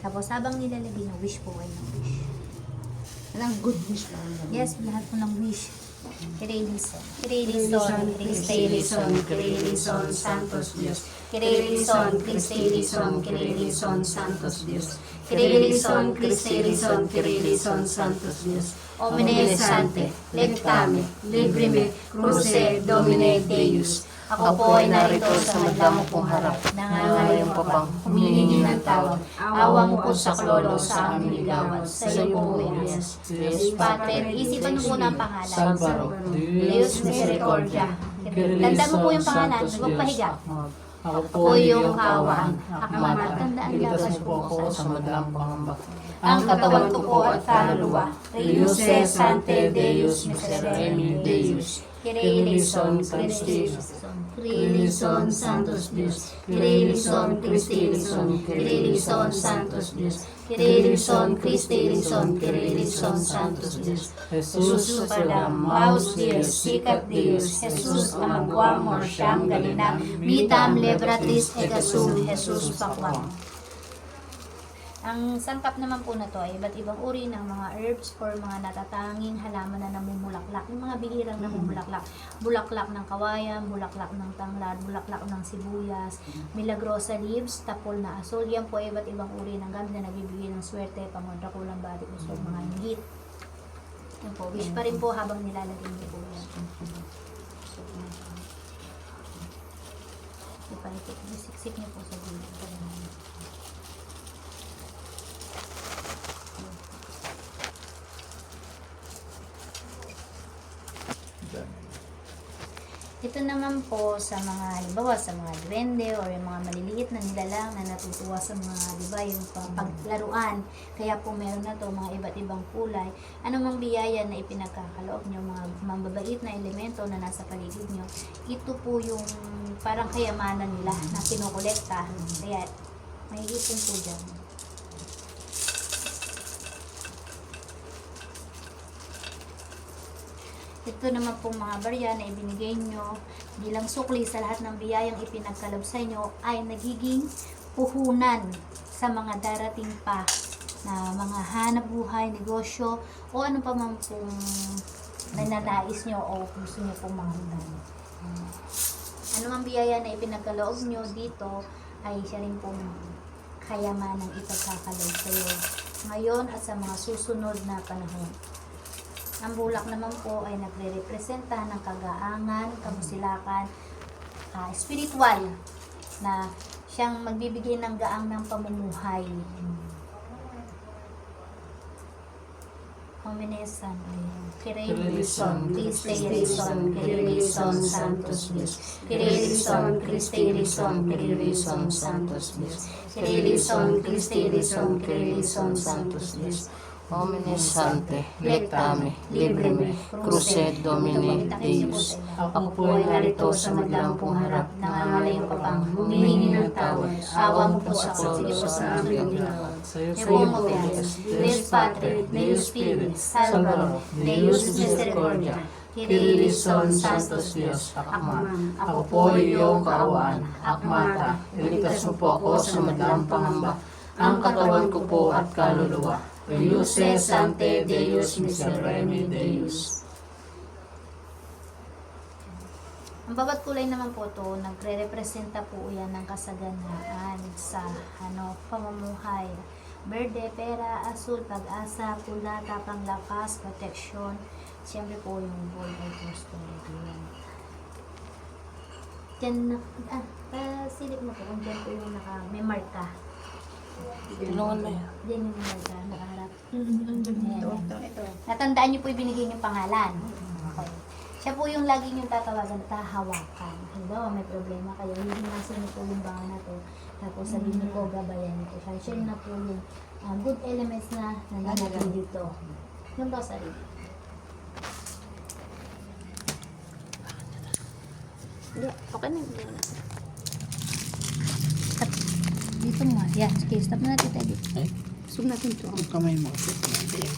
Tapos habang nilalagay ng wish po kayo ng wish. Walang good wish lang. Yes, lahat po ng wish. Kirelison. Kirelison, Christelison, Kirelison, Santos Dios. Kirelison, Christelison, Kirelison, Santos Dios. Kirelison, Christelison, Kirelison, Santos Dios. Omne Sante, Lectame, Librime, Cruce, Domine Deus. Ako po ay narito sa madamo pong harap. Nangangalayong papang, humihingi ng tawad. Awa mo po sa klolo sa aming ligawan. Sa iyo po yes. Yes, Pater, isipan mo muna ang pangalan. Salvaro, Deus Misericordia. Tanda mo po yung pangalan, huwag pahiga. Ako Ako yung kaawaan. Akmat, tandaan mo po ako sa madalang pangamba. ang katawan ko po at kaluluwa. Reiuse Sante Deus Miserere Deus. Kirelison Christi. Kirelison Santos Dios. Kirelison Christi Lison. Kirelison Santos Dios. Kirelison Christi Lison. Kirelison Santos Dios. Jesus, Padam, Maus Dios, Sikat Dios, Jesus Amagwam, Morsyam, Galinam, Mitam, Lebratis, Egasum, Jesus Pakwam. Ang sangkap naman po na to ay iba't ibang uri ng mga herbs or mga natatanging halaman na namumulaklak. Yung mga bihirang namumulaklak. Bulaklak ng kawayan, bulaklak ng tanglad, bulaklak ng sibuyas, milagrosa leaves, tapol na asol. Yan po ay iba't ibang uri ng gamit na nagbibigay ng swerte, pangontra kulang bati, usog, mga inggit. Yan po, wish pa rin po habang nilalagay niyo po yan. Ipalitik, isiksik niyo po sa gilid. Ito naman po sa mga, halimbawa sa mga duwende or yung mga maliliit na nilalang na natutuwa sa mga, di ba, yung pang- paglaruan. Kaya po meron na to mga iba't ibang kulay. Ano mang biyaya na ipinagkakaloob nyo, mga mambabait na elemento na nasa paligid nyo, ito po yung parang kayamanan nila na kinukolekta. Kaya may po dyan. Ito naman pong mga barya na ibinigay nyo bilang sukli sa lahat ng biyayang ipinagkaloob sa inyo ay nagiging puhunan sa mga darating pa na mga hanap buhay, negosyo o ano pa man pong nananais nyo o gusto nyo pong manghunan. Ano mang biyaya na ipinagkaloob nyo dito ay siya rin pong kayamanang ipagkakaloob sa iyo ngayon at sa mga susunod na panahon. Ang bulak naman po ay nagre-representa ng kagaangan, kamusilakan, ah, spiritual na siyang magbibigay ng gaang ng pamumuhay. Homines Santo, Kirelison, Christe Rison, Kirelison, Santos Dios, Kirelison, Christe Rison, Kirelison, Santos Dios, Kirelison, Christe Rison, Kirelison, Santos Dios, Omnes Sante, Lectame, Librime, Cruce, Domine, Deus. Ako po ay narito sa madlang pong harap, nangangalay ang papang, humihingi ng tawad, awa mo po sa po sa aming ligawan. Sa iyo mabiayas, Deus Padre, Deus Spirit, Salvador, Deus Misericordia, Kirilison, Santos Dios, Akma. Ako po ay iyong kaawaan, Akmata. Iligtas mo po ako sa madalang pangamba. Ang katawan ko po at kaluluwa. Iuse Sante Deus Miserere Deus. Ang bawat kulay naman po to, nagre-representa po yan ng kasaganaan sa ano, pamumuhay. Berde, pera, asul, pag-asa, pula, tapang lakas, protection. Siyempre po yung gold ay prosperity. Yan. Diyan na, ah, pasilip mo po kung dyan po yung naka, may marka. Tulungan na yan. Diyan yung marka, nakaharap. Ayan. Natandaan niyo po yung binigay niyong pangalan. Okay. Siya po yung lagi niyong tatawagan, tahawakan. Halimbawa, may problema kayo, hihingasin niyo po yung banga na to. Tapos sabihin niyo po, gabayan niyo po siya. Siya na po yung ah, good elements na nananatili dito. Yung rosary. Hindi, okay na yung Stop. Dito mo. Yeah, sige, stop na natin tayo. Ay, Zoom natin to. ang kamay mo.